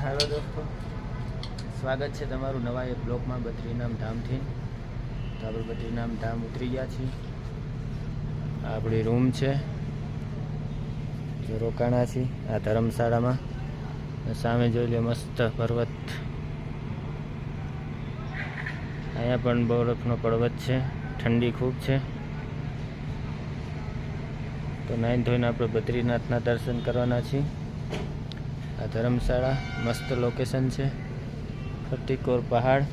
Hello દોસ્તો. સ્વાગત છે તમારું નવા એક બ્લોકમાં બદ્રીનામ ધામથી. તો આપણે બદ્રીનામ ધામ ઉતરી ગયા છીએ. આપણી રૂમ છે. જો રોકાણા છીએ આ ધર્મશાળામાં. સામે જોઈ લે મસ્ત પર્વત. અહીંયા પણ બરફનો પર્વત છે. ઠંડી ખૂબ છે. તો નાઈન ધોઈને આપણે બદ્રીનાથના દર્શન કરવાના છીએ. આ ધર્મશાળા, મસ્ત લોકેશન છે. ફટીકોર પહાડ.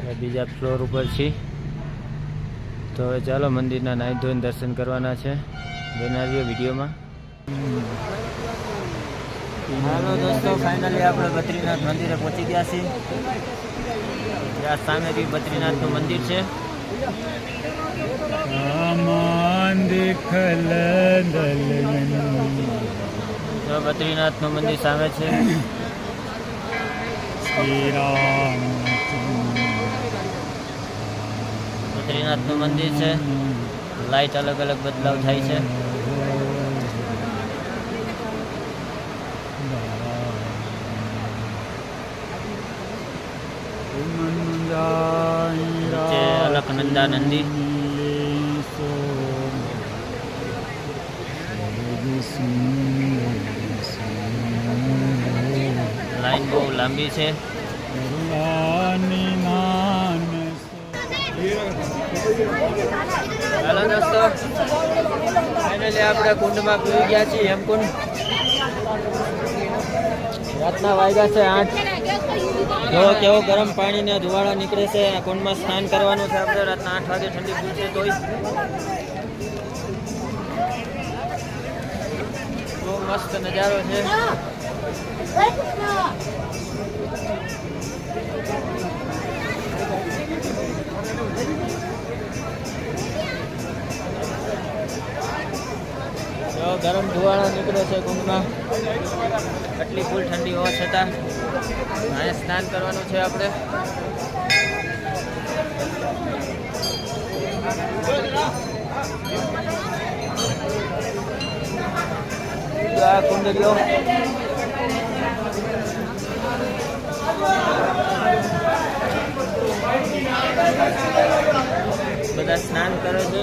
અને બીજા ફ્લોર ઉપર છીએ તો હવે ચાલો મંદિરના નાહી ધોઈને દર્શન કરવાના છે. બનાવીએ વિડીયોમાં. હાલો દોસ્તો ફાઇનલી આપણે બદ્રીનાથ મંદિરે પહોંચી ગયા છીએ. ત્યાં સામે બી બદ્રીનાથનું મંદિર છે. બદ્રીનાથનું મંદિર સામે છે. બદ્રીનાથનું મંદિર છે. લાઈટ અલગ અલગ બદલાવ થાય છે. નીચે અલકનંદા નંદી લાઈન બહુ લાંબી છે. હાલો દોસ્તો ફાઇનલી આપણે કુંડમાં પી ગયા છીએ હેમકુંડ રાતના વાગ્યા છે આઠ. જો કેવો ગરમ પાણી ને ધુવાળા નીકળે છે કુંડમાં સ્નાન કરવાનું છે આપણે. રાતના આઠ વાગે ઠંડી પૂછે તોય. બહુ મસ્ત નજારો છે. જો ગરમ ધુવાળો નીકળે છે કુંડમાં આટલી ફૂલ ઠંડી હોવા છતાં અહીંયા સ્નાન કરવાનું છે આપણે. આ કુંડ રહ્યો બધા સ્નાન કરે છે.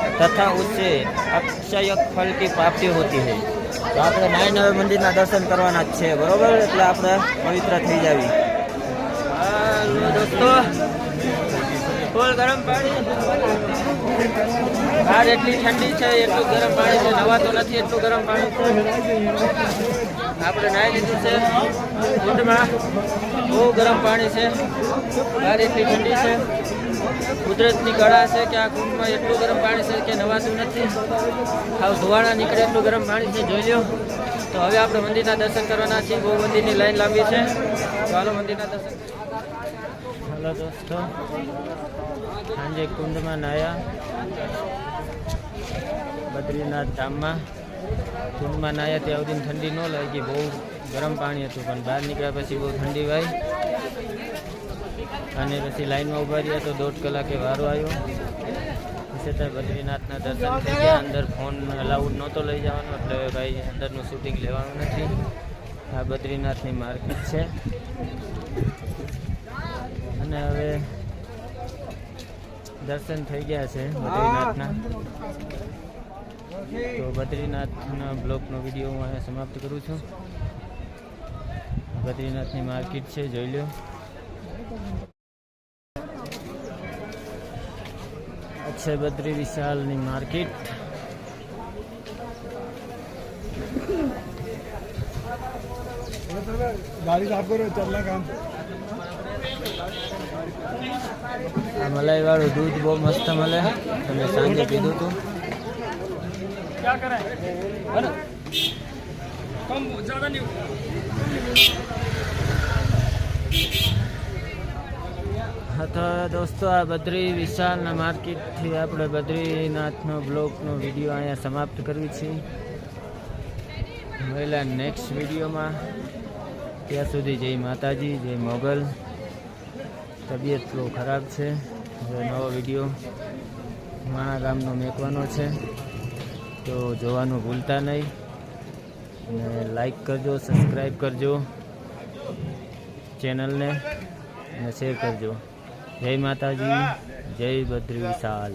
तथा उससे अक्षय फल की प्राप्ति होती है તો આપણે નાઈન હવે મંદિરના દર્શન કરવાના જ છે બરોબર એટલે આપણે પવિત્ર થઈ જાવી હાલો દોસ્તો ફૂલ ગરમ પાણી બહાર એટલી ઠંડી છે એટલું ગરમ પાણી છે નવાતો નથી એટલું ગરમ પાણી છે આપણે નાહી લીધું છે કુંડમાં બહુ ગરમ પાણી છે બહાર એટલી ઠંડી છે કુદરતની કળા છે કે આ કુંડમાં એટલું ગરમ પાણી છે કે નવાતું નથી. આવું ધુવાણા નીકળે એટલું ગરમ પાણી છે, જોઈ લો તો હવે આપણે મંદિરના દર્શન કરવાના છીએ. બહુ મંદિરની લાઈન લાંબી છે. ચાલો મંદિરના દર્શન હાલો દોસ્તો. સાંજે કુંડમાં નાયા. બદ્રીનાથ ધામમાં. કુંડમાં નાયા ત્યાં સુધી ઠંડી ન લાગી. બહુ ગરમ પાણી હતું, પણ બહાર નીકળ્યા પછી બહુ ઠંડી વાય. અને પછી લાઈનમાં ઊભા રહ્યા તો દોઢ કલાકે વારો આવ્યો. છતાં બદ્રીનાથના દર્શન ગયા. અંદર ફોન અલાઉડ નહોતો લઈ જવાનો, એટલે ભાઈ અંદરનું શૂટિંગ લેવાનું નથી. આ બદ્રીનાથની માર્કેટ છે. અને હવે દર્શન થઈ ગયા છે બદ્રીનાથના. તો બદ્રીનાથના બ્લોગનો વીડિયો હું અહીંયા સમાપ્ત કરું છું. બદ્રીનાથની માર્કેટ છે, જોઈ લો અક્ષય બદ્રી વિશાલની માર્કેટ. ગાડી સાફ કરો મલાઈ વાળું દૂધ બહુ મસ્ત મળે. તમે સાંજે પીધું હતું. કમ જ્યાદા નહીં. તો દોસ્તો, આ બદ્રી વિશાલના માર્કેટથી આપણે બદ્રીનાથનો બ્લોગનો વીડિયો અહીંયા સમાપ્ત કરવી છે. મળેલા નેક્સ્ટ વિડીયોમાં. ત્યાં સુધી જય માતાજી, જય મોગલ. તબિયત બહુ ખરાબ છે. નવો વીડિયો માણા ગામનો મેકવાનો છે. તો જોવાનું ભૂલતા નહીં. અને લાઈક કરજો સબસ્ક્રાઈબ કરજો ચેનલને અને શેર કરજો. જય માતાજી જય બદ્રી વિશાલ.